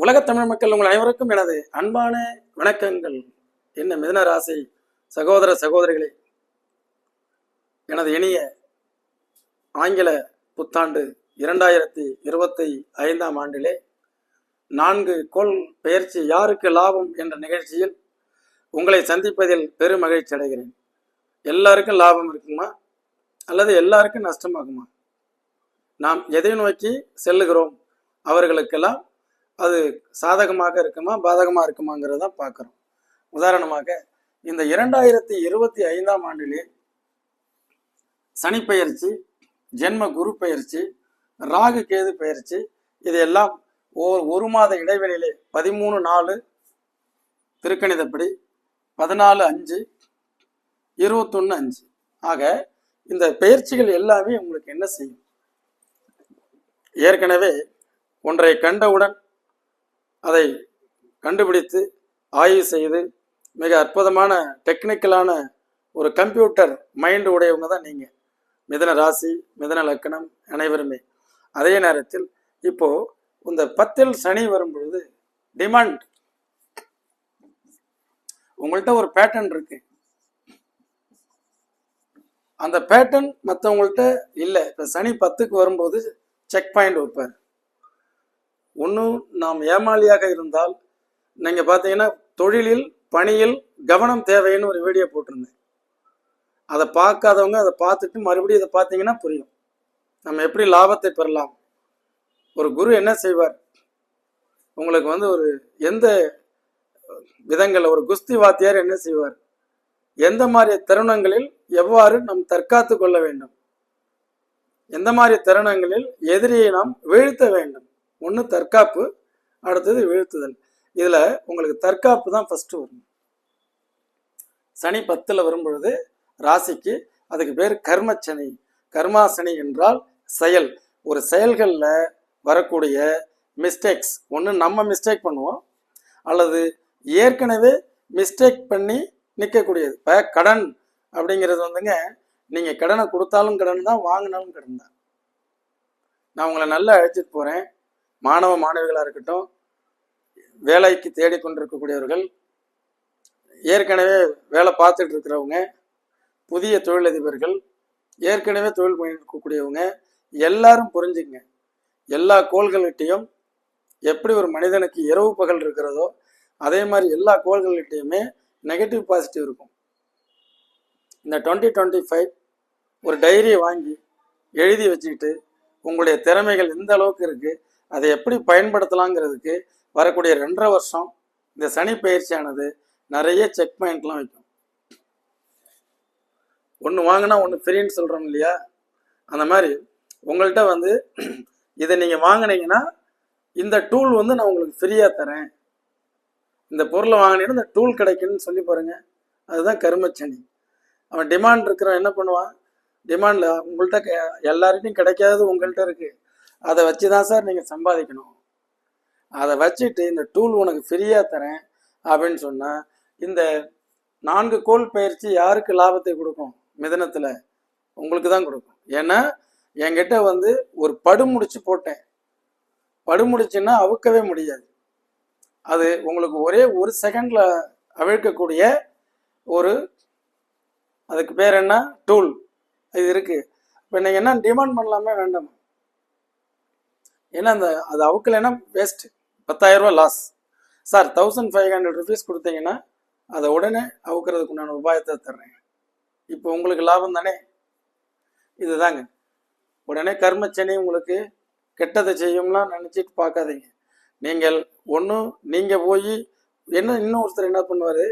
உலகத் தமிழ் மக்கள் உங்கள் அனைவருக்கும் எனது அன்பான வணக்கங்கள். என்ன மிதன ராசி சகோதர சகோதரிகளே எனது இனிய ஆங்கில புத்தாண்டு இரண்டாயிரத்தி இருபத்தி ஐந்தாம் ஆண்டிலே நான்கு கோல் பெயர்ச்சி யாருக்கு லாபம் என்ற நிகழ்ச்சியில் உங்களை சந்திப்பதில் பெரும் மகிழ்ச்சி அடைகிறேன். எல்லாருக்கும் லாபம் இருக்குமா? அல்லது எல்லாருக்கும் நஷ்டமாகுமா? நாம் எதை நோக்கி செல்லுகிறோம்? அவர்களுக்கெல்லாம் அது சாதகமாக இருக்குமா பாதகமாக இருக்குமாங்கிறத பார்க்குறோம். உதாரணமாக இந்த இரண்டாயிரத்தி இருபத்தி ஐந்தாம் ஆண்டிலே சனிப்பயிற்சி ஜென்ம குரு பயிற்சி ராகு கேது பயிற்சி இதையெல்லாம் ஓர் ஒரு மாத இடைவெளியிலே பதிமூணு நாலு திருக்கணிதப்படி பதினாலு அஞ்சு இருபத்தொன்று அஞ்சு. ஆக இந்த பயிற்சிகள் எல்லாமே உங்களுக்கு என்ன செய்யும்? ஏற்கனவே ஒன்றை கண்டவுடன் அதை கண்டுபிடித்து ஆய்வு செய்து மிக அற்புதமான டெக்னிக்கலான ஒரு கம்ப்யூட்டர் மைண்டு உடையவங்க தான் நீங்கள் மிதன ராசி மிதன லக்கணம் அனைவருமே. அதே நேரத்தில் இப்போ இந்த பத்தில் சனி வரும் பொழுது டிமாண்ட் உங்கள்கிட்ட ஒரு பேட்டர்ன் இருக்கு. அந்த பேட்டர்ன் மற்றவங்கள்ட்ட இல்லை. இப்போ சனி பத்துக்கு வரும்போது செக் பாயிண்ட் வைப்பார். ஒன்றும் நாம் ஏமாளியாக இருந்தால் நீங்கள் பார்த்தீங்கன்னா தொழிலில் பணியில் கவனம் தேவைன்னு ஒரு வீடியோ போட்டிருந்தேன். அதை பார்க்காதவங்க அதை பார்த்துட்டு மறுபடியும் இதை பார்த்தீங்கன்னா புரியும். நம்ம எப்படி லாபத்தை பெறலாம்? ஒரு குரு என்ன செய்வார்? உங்களுக்கு வந்து ஒரு எந்த விதங்களில் ஒரு குஸ்தி வாத்தியார் என்ன செய்வார்? எந்த மாதிரி தருணங்களில் எவ்வாறு நாம் தற்காத்து கொள்ள வேண்டும்? எந்த மாதிரி தருணங்களில் எதிரியை நாம் வீழ்த்த வேண்டும்? ஒன்று தற்காப்பு அடுத்தது வீழ்த்துதல். இதில் உங்களுக்கு தற்காப்பு தான் ஃபஸ்ட்டு வரும். சனி பத்தில் வரும்பொழுது ராசிக்கு அதுக்கு பேர் கர்மச்சனி. கர்மாசனி என்றால் செயல். ஒரு செயல்களில் வரக்கூடிய மிஸ்டேக்ஸ் ஒன்று நம்ம மிஸ்டேக் பண்ணுவோம். அல்லது ஏற்கனவே மிஸ்டேக் பண்ணி நிற்கக்கூடியது இப்போ கடன் அப்படிங்கிறது வந்துங்க நீங்கள் கடனை கொடுத்தாலும் கடன் தான் வாங்கினாலும் கடன் தான். நான் உங்களை நல்லா அழைச்சிட்டு போகிறேன் மாணவ மாணவிகளாக இருக்கட்டும் வேலைக்கு தேடிக்கொண்டிருக்கக்கூடியவர்கள் ஏற்கனவே வேலை பார்த்துட்டு இருக்கிறவங்க புதிய தொழிலதிபர்கள் ஏற்கனவே தொழில் பண்ணியிருக்கக்கூடியவங்க எல்லாரும் புரிஞ்சுங்க எல்லா கோள்கள்கிட்டையும் எப்படி ஒரு மனிதனுக்கு இரவு பகல் இருக்கிறதோ அதே மாதிரி எல்லா கோள்கள்கிட்டையுமே நெகட்டிவ் பாசிட்டிவ் இருக்கும். இந்த டுவெண்ட்டி டுவெண்ட்டி ஃபைவ் ஒரு டைரியை வாங்கி எழுதி வச்சுக்கிட்டு உங்களுடைய திறமைகள் எந்த அளவுக்கு இருக்குது அதை எப்படி பயன்படுத்தலாங்கிறதுக்கு வரக்கூடிய ரெண்டரை வருஷம் இந்த சனி பயிற்சியானது நிறைய செக் பாயிண்ட்லாம் வைக்கும். ஒன்று வாங்கினா ஒன்று ஃப்ரீன்னு சொல்கிறோம் இல்லையா? அந்த மாதிரி உங்கள்கிட்ட வந்து இதை நீங்கள் வாங்கினீங்கன்னா இந்த டூல் வந்து நான் உங்களுக்கு ஃப்ரீயாக தரேன். இந்த பொருளை வாங்கினீங்கன்னா இந்த டூல் கிடைக்குன்னு சொல்லி பாருங்க. அதுதான் கருமச்சனி அவன் டிமாண்ட் இருக்கிறவன் என்ன பண்ணுவான்? டிமாண்டில் உங்கள்கிட்ட கே- எல்லார்கிட்டையும் கிடைக்காதது உங்கள்கிட்ட இருக்குது அதை வச்சு தான் சார் நீங்கள் சம்பாதிக்கணும். அதை வச்சுட்டு இந்த டூல் உனக்கு ஃப்ரீயாக தரேன் அப்படின்னு சொன்னால் இந்த நான்கு கோல் பயிற்சி யாருக்கு லாபத்தை கொடுக்கும்? மிதனத்தில் உங்களுக்கு தான் கொடுக்கும். ஏன்னா என்கிட்ட வந்து ஒரு படுமுடிச்சு போட்டேன். படுமுடிச்சுன்னா அவுக்கவே முடியாது. அது உங்களுக்கு ஒரே ஒரு செகண்டில் அவிழ்க்கக்கூடிய ஒரு அதுக்கு பேர் என்ன? டூல் இது இருக்குது இப்போ நீங்கள் என்ன டிமாண்ட் பண்ணலாமே வேண்டாம்? ஏன்னா அந்த அது அவுக்கலைன்னா வேஸ்ட் பத்தாயிரரூபா loss sir thousand five hundred rupees கொடுத்தீங்கன்னா அதை உடனே அவுக்கிறதுக்கு உண்டான உபாயத்தை தர்றேன். இப்போ உங்களுக்கு லாபம் தானே? இதுதாங்க. உடனே கர்மச்சனி உங்களுக்கு கெட்டதை செய்யும்லாம் நினச்சிட்டு பார்க்காதீங்க. நீங்கள் ஒன்றும் நீங்கள் போய் என்ன இன்னும் ஒருத்தர் என்ன பண்ணுவார்?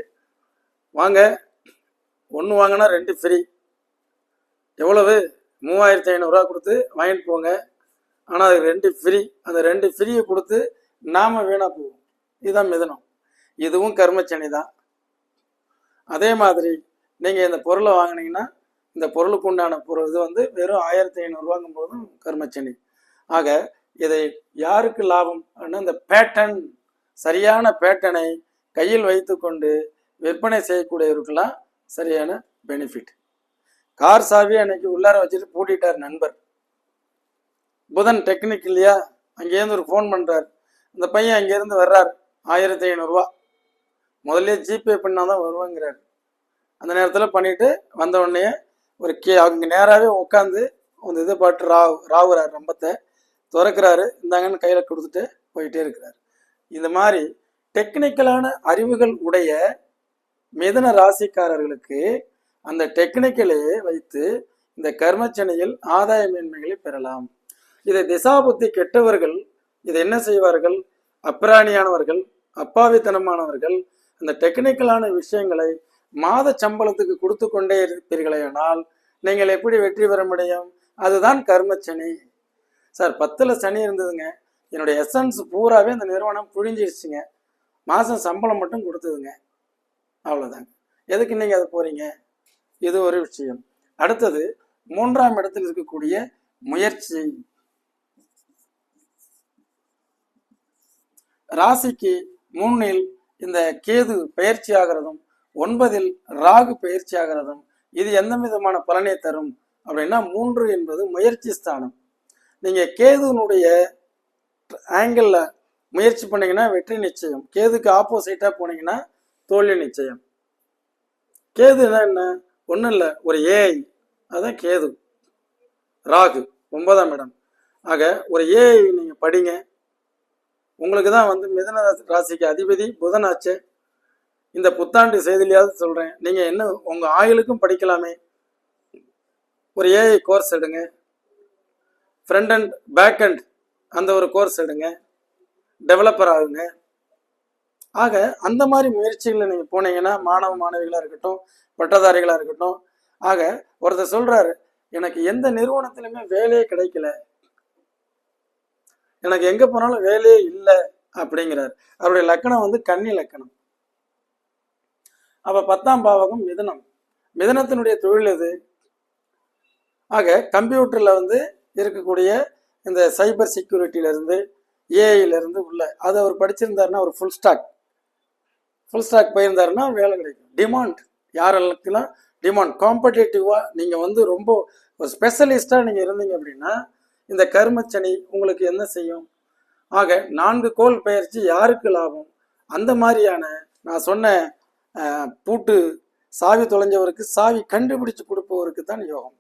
வாங்க ஒன்று வாங்கினா ரெண்டு ஃப்ரீ எவ்வளவு? மூவாயிரத்தி ஐநூறுரூவா கொடுத்து வாங்கிட்டு போங்க. ஆனால் அது ரெண்டு ஃப்ரீ அந்த ரெண்டு ஃப்ரீயை கொடுத்து நாம் வீணாக போவோம். இதுதான் மிதனம். இதுவும் கர்மச்சனி தான் அதே மாதிரி நீங்கள் இந்த பொருளை வாங்கினீங்கன்னா இந்த பொருளுக்கு உண்டான பொருள் இது வந்து வெறும் ஆயிரத்தி ஐநூறுரூவாங்கும் போதும் கர்மச்சனி. ஆக இதை யாருக்கு லாபம்? அப்படின்னா இந்த பேட்டன் சரியான பேட்டனை கையில் வைத்துக்கொண்டு விற்பனை செய்யக்கூடியவருக்கெல்லாம் சரியான பெனிஃபிட் கார் சாவியை அன்னைக்கு உள்ளார வச்சுட்டு பூட்டிட்டார் நண்பர். புதன் டெக்னிக் இல்லையா? அங்கேருந்து ஒரு ஃபோன் பண்ணுறார் இந்த பையன் அங்கேருந்து வர்றார். ஆயிரத்தி ஐநூறுரூவா முதல்ல ஜிபே பண்ணால் தான் வருவாங்கிறார். அந்த நேரத்தில் பண்ணிட்டு வந்த உடனே ஒரு கே அவங்க நேராகவே உட்காந்து அந்த இதை பாட்டு ராவு ராவுறார் ரம்பத்தை. திறக்கிறாரு. இந்தாங்கன்னு கையில் கொடுத்துட்டு போயிட்டே இருக்கிறார். இந்த மாதிரி டெக்னிக்கலான அறிவுகள் உடைய மிதன ராசிக்காரர்களுக்கு அந்த டெக்னிக்கலை வைத்து இந்த கர்மச்சனையில் ஆதாய மேன்மைகளை பெறலாம். இதை திசாபுத்தி கெட்டவர்கள் இதை என்ன செய்வார்கள்? அப்பிராணியானவர்கள் அப்பாவித்தனமானவர்கள் அந்த டெக்னிக்கலான விஷயங்களை மாத சம்பளத்துக்கு கொடுத்து கொண்டே இருப்பீர்களேயானால் நீங்கள் எப்படி வெற்றி பெற முடியும்? அதுதான் கர்ம சனி. சார் பத்தில் சனி இருந்ததுங்க. என்னுடைய எசன்ஸ் பூராவே அந்த நிறுவனம் புழிஞ்சிருச்சுங்க. மாதம் சம்பளம் மட்டும் கொடுத்ததுங்க. அவ்வளோதாங்க எதுக்கு நீங்கள் அது போகிறீங்க இது ஒரு விஷயம். அடுத்தது மூன்றாம் இடத்தில் இருக்கக்கூடிய முயற்சி. ராசிக்கு மூணில் இந்த கேது பயிற்சி ஆகிறதும் ஒன்பதில் ராகு பயிற்சி ஆகிறதும் இது எந்த விதமான பலனை தரும் அப்படின்னா மூன்று என்பது முயற்சி ஸ்தானம். நீங்க கேதுனுடைய ஆங்கிள் முயற்சி பண்ணீங்கன்னா வெற்றி நிச்சயம். கேதுக்கு ஆப்போசிட்டா போனீங்கன்னா தோல்வி நிச்சயம். கேதுனா என்ன? ஒன்றும் இல்லை ஒரு ஏஐ அதுதான் கேது. ராகு. ஒன்பதாம் இடம். ஆக ஒரு ஏஐ நீங்க படிங்க. உங்களுக்கு தான் வந்து மிதன ராசிக்கு அதிபதி புதன் ஆச்சு இந்த புத்தாண்டு செய்திலையாவது சொல்கிறேன் நீங்கள் என்ன உங்கள் ஆயுளுக்கும் படிக்கலாமே. ஒரு ஏஐ கோர்ஸ் எடுங்க. ஃப்ரண்ட் அண்ட் பேக் அண்ட் அந்த ஒரு கோர்ஸ் எடுங்க. டெவலப்பர் ஆகுங்க. ஆக அந்த மாதிரி முயற்சிகளில் நீங்கள் போனீங்கன்னா மாணவ மாணவிகளாக இருக்கட்டும் பட்டதாரிகளாக இருக்கட்டும் ஆக ஒருத்தர் சொல்கிறாரு எனக்கு எந்த நிறுவனத்திலுமே வேலையே கிடைக்கல. எனக்கு எங்க போனாலும் வேலையே இல்லை அப்படிங்கிறார். அவருடைய லக்கணம் வந்து கன்னி லக்கணம். அப்ப பத்தாம் பாவகம் மிதனம். மிதனத்தினுடைய தொழில் எது? ஆக கம்ப்யூட்டர்ல வந்து இருக்கக்கூடிய இந்த சைபர் செக்யூரிட்டில இருந்து ஏஐல இருந்து உள்ள அதை அவர் படிச்சிருந்தாருன்னா ஒரு ஃபுல் ஸ்டாக் ஃபுல் ஸ்டாக் போயிருந்தாருன்னா வேலை கிடைக்கும். டிமாண்ட் யாரெல்லாம் டிமாண்ட் காம்படேட்டிவா நீங்க வந்து ரொம்ப ஒரு ஸ்பெஷலிஸ்டா நீங்க இருந்தீங்க அப்படின்னா இந்த கர்மச்சனி உங்களுக்கு என்ன செய்யும்? ஆக நான்கு கோல் பயிற்சி யாருக்கு லாபம்? அந்த மாதிரியான நான் சொன்ன பூட்டு சாவி தொலைஞ்சவருக்கு சாவி கண்டுபிடிச்சு கொடுப்பவருக்கு தான் யோகம்.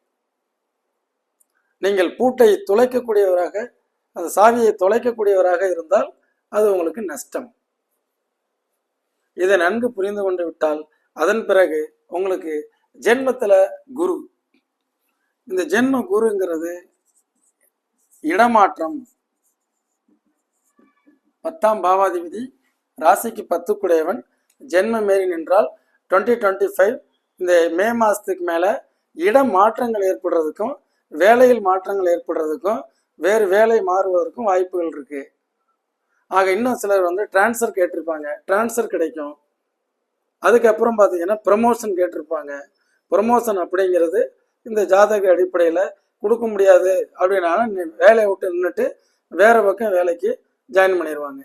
நீங்கள் பூட்டை துளைக்கக்கூடியவராக அந்த சாவியை தொலைக்கக்கூடியவராக இருந்தால் அது உங்களுக்கு நஷ்டம். இதை நன்கு புரிந்து கொண்டு விட்டால் அதன் பிறகு உங்களுக்கு ஜென்மத்தில் குரு. இந்த ஜென்ம குருங்கிறது இடமாற்றம். பத்தாம் பாவாதிபதி ராசிக்கு பத்துக்குடையவன் ஜென்ம மேரி நின்றால் டுவெண்ட்டி டுவெண்ட்டி ஃபைவ் இந்த மே மாதத்துக்கு மேலே இடம் மாற்றங்கள் ஏற்படுறதுக்கும் வேலையில் மாற்றங்கள் ஏற்படுறதுக்கும் வேறு வேலை மாறுவதற்கும் வாய்ப்புகள் இருக்கு. ஆக இன்னும் சிலர் வந்து ட்ரான்ஸ்ஃபர் கேட்டிருப்பாங்க. ட்ரான்ஸ்ஃபர் கிடைக்கும். அதுக்கப்புறம் பார்த்தீங்கன்னா ப்ரமோஷன் கேட்டிருப்பாங்க. ப்ரமோஷன் அப்படிங்கிறது இந்த ஜாதக அடிப்படையில் கொடுக்க முடியாது அப்படின்னாலும் வேலையை விட்டு நின்றுட்டு வேற பக்கம் வேலைக்கு ஜாயின் பண்ணிடுவாங்க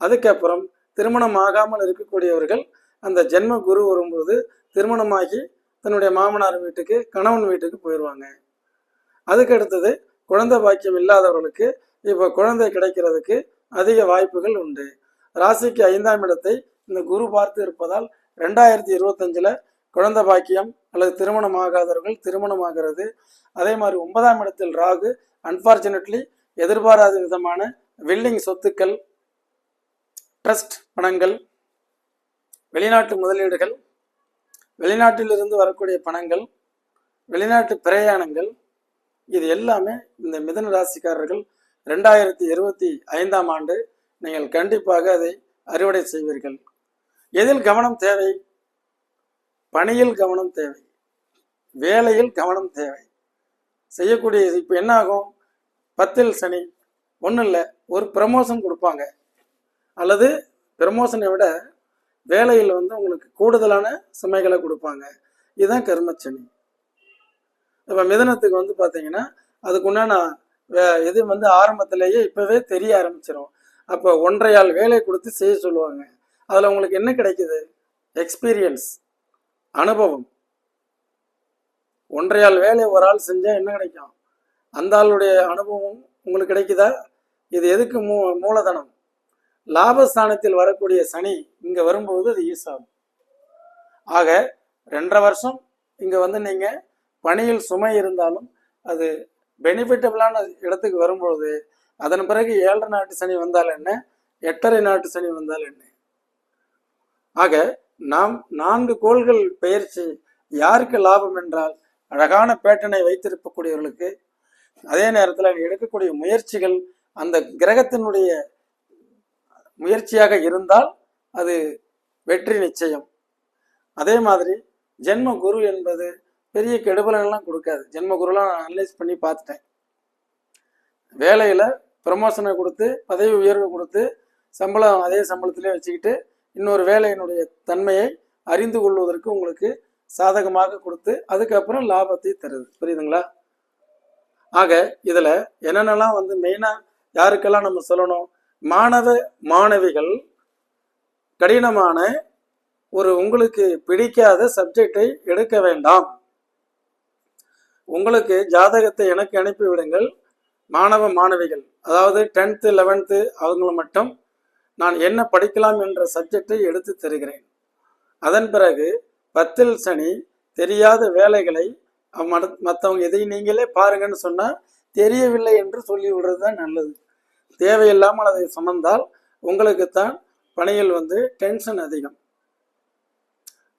அதுக்கப்புறம் திருமணம் ஆகாமல் இருக்கக்கூடியவர்கள் அந்த ஜென்ம குரு வரும்போது திருமணமாகி தன்னுடைய மாமனார் வீட்டுக்கு கணவன் வீட்டுக்கு போயிடுவாங்க அதுக்கு அடுத்தது குழந்தை பாக்கியம் இல்லாதவர்களுக்கு இப்போ குழந்தை கிடைக்கிறதுக்கு அதிக வாய்ப்புகள் உண்டு. ராசிக்கு ஐந்தாம் இடத்தை இந்த குரு பார்த்து இருப்பதால் ரெண்டாயிரத்தி இருபத்தஞ்சில் குழந்தை பாக்கியம் அல்லது திருமணம் ஆகாதவர்கள் திருமணம் ஆகிறது அதே மாதிரி ஒன்பதாம் இடத்தில் ராகு அன்பார்ச்சுனேட்லி எதிர்பாராத விதமான வில்லிங் சொத்துக்கள் ட்ரஸ்ட் பணங்கள் வெளிநாட்டு முதலீடுகள் வெளிநாட்டிலிருந்து வரக்கூடிய பணங்கள் வெளிநாட்டு பிரயாணங்கள் இது எல்லாமே இந்த மிதன ராசிக்காரர்கள் ரெண்டாயிரத்தி இருபத்தி ஐந்தாம் ஆண்டு நீங்கள் கண்டிப்பாக அதை அறுவடை செய்வீர்கள். எதில் கவனம் தேவை? பணியில் கவனம் தேவை. வேலையில் கவனம் தேவை. செய்யக்கூடிய இப்போ என்ன ஆகும் பத்தில் சனி. ஒன்றும் இல்லை ஒரு ப்ரமோஷன் கொடுப்பாங்க. அல்லது ப்ரமோஷனை விட வேலையில் வந்து உங்களுக்கு கூடுதலான சுமைகளை கொடுப்பாங்க. இதுதான் கர்மச்சனி. இப்போ மிதனத்துக்கு வந்து பார்த்தீங்கன்னா அதுக்கு உண்டான வே- இது வந்து ஆரம்பத்திலேயே இப்போவே தெரிய ஆரம்பிச்சிடும் அப்போ ஒன்றையால் வேலை கொடுத்து செய்ய சொல்லுவாங்க. அதில் உங்களுக்கு என்ன கிடைக்குது? எக்ஸ்பீரியன்ஸ் அனுபவம். ஒன்றையால் வேலை ஒரு ஆள் செஞ்சால் என்ன கிடைக்கும்? அந்த ஆளுடைய அனுபவம் உங்களுக்கு கிடைக்குதா? இது எதுக்கு மூ மூலதனம்? லாபஸ்தானத்தில் வரக்கூடிய சனி இங்க வரும்போது அது யூஸ் ஆகும் ஆக ரெண்டரை வருஷம் இங்க வந்து நீங்க பணியில் சுமை இருந்தாலும் அது பெனிஃபிட்டபிளான இடத்துக்கு வரும்பொழுது அதன் பிறகு ஏழரை நாட்டு சனி வந்தால் என்ன? எட்டரை நாட்டு சனி வந்தால் என்ன? ஆக நாம் நான்கு கோள்கள் பெயர்ச்சி யாருக்கு லாபம் என்றால் அழகான பேட்டனை வைத்திருக்கக்கூடியவர்களுக்கு அதே நேரத்தில் எடுக்கக்கூடிய முயற்சிகள் அந்த கிரகத்தினுடைய முயற்சியாக இருந்தால் அது வெற்றி நிச்சயம். அதே மாதிரி ஜென்ம குரு என்பது பெரிய கெடுபலன்லாம் கொடுக்காது. ஜென்ம குருலாம் நான் அனலைஸ் பண்ணி பார்த்துட்டேன். வேலையில் ப்ரமோஷனை கொடுத்து பதவி உயர்வு கொடுத்து சம்பளம் அதே சம்பளத்திலே வச்சுக்கிட்டு இன்னொரு வேலையினுடைய தன்மையை அறிந்து கொள்வதற்கு உங்களுக்கு சாதகமாக கொடுத்து அதுக்கப்புறம் லாபத்தை தருது. புரியுதுங்களா? ஆக இதில் என்னென்னலாம் வந்து மெயினாக யாருக்கெல்லாம் நம்ம சொல்லணும்? மாணவ மாணவிகள் கடினமான ஒரு உங்களுக்கு பிடிக்காத சப்ஜெக்டை எடுக்க வேண்டாம். உங்களுக்கு ஜாதகத்தை எனக்கு அனுப்பி விடுங்கள் மாணவ மாணவிகள் அதாவது டென்த்து லெவன்த்து அவங்கள மட்டும் நான் என்ன படிக்கலாம் என்ற சப்ஜெக்டை எடுத்து தருகிறேன். அதன் பிறகு பத்தில் சனி தெரியாத வேலைகளை மற்றவங்க இதை நீங்களே பாருங்கன்னு சொன்னால் தெரியவில்லை என்று சொல்லி விடுறது தான் நல்லது. தேவையில்லாமல் அதை சுமந்தால் உங்களுக்குத்தான் பணியில் வந்து டென்ஷன் அதிகம்.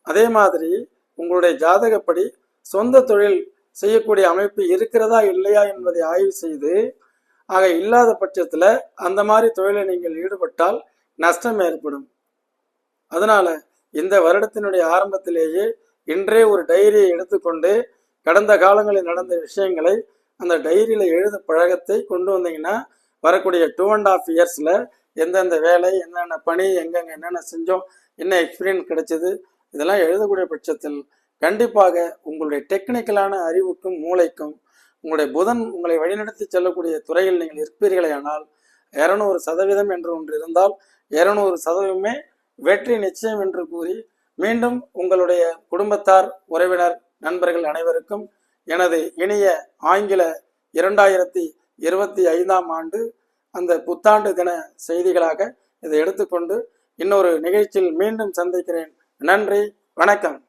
அதே மாதிரி உங்களுடைய ஜாதகப்படி சொந்த தொழில் செய்யக்கூடிய அமைப்பு இருக்கிறதா இல்லையா என்பதை ஆய்வு செய்து ஆக இல்லாத பட்சத்தில் அந்த மாதிரி தொழிலை நீங்கள் ஈடுபட்டால் நஷ்டம் ஏற்படும். அதனால இந்த வருடத்தினுடைய ஆரம்பத்திலேயே இன்றே ஒரு டைரியை எடுத்துக்கொண்டு கடந்த காலங்களில் நடந்த விஷயங்களை அந்த டைரியில் எழுத பழகத்தை கொண்டு வந்தீங்கன்னா வரக்கூடிய டூ அண்ட் ஆஃப் இயர்ஸில் எந்தெந்த வேலை என்னென்ன பணி எங்கெங்கே என்னென்ன செஞ்சோம் என்ன எக்ஸ்பீரியன்ஸ் கிடைச்சது இதெல்லாம் எழுதக்கூடிய பட்சத்தில் கண்டிப்பாக உங்களுடைய டெக்னிக்கலான அறிவுக்கும் மூளைக்கும் உங்களுடைய புதன் உங்களை வழிநடத்தி செல்லக்கூடிய துறையில் நீங்கள் இருப்பீர்களே ஆனால் இருநூறு சதவீதம் என்று ஒன்று இருந்தால் இருநூறு சதவீதமே வெற்றி நிச்சயம் என்று கூறி மீண்டும் உங்களுடைய குடும்பத்தார் உறவினர் நண்பர்கள் அனைவருக்கும் எனது இனிய ஆங்கில இரண்டாயிரத்தி இருபத்தி ஐந்தாம் ஆண்டு அந்த புத்தாண்டு தின செய்திகளாக இதை எடுத்துக்கொண்டு இன்னொரு நிகழ்ச்சியில் மீண்டும் சந்திக்கிறேன். நன்றி வணக்கம்.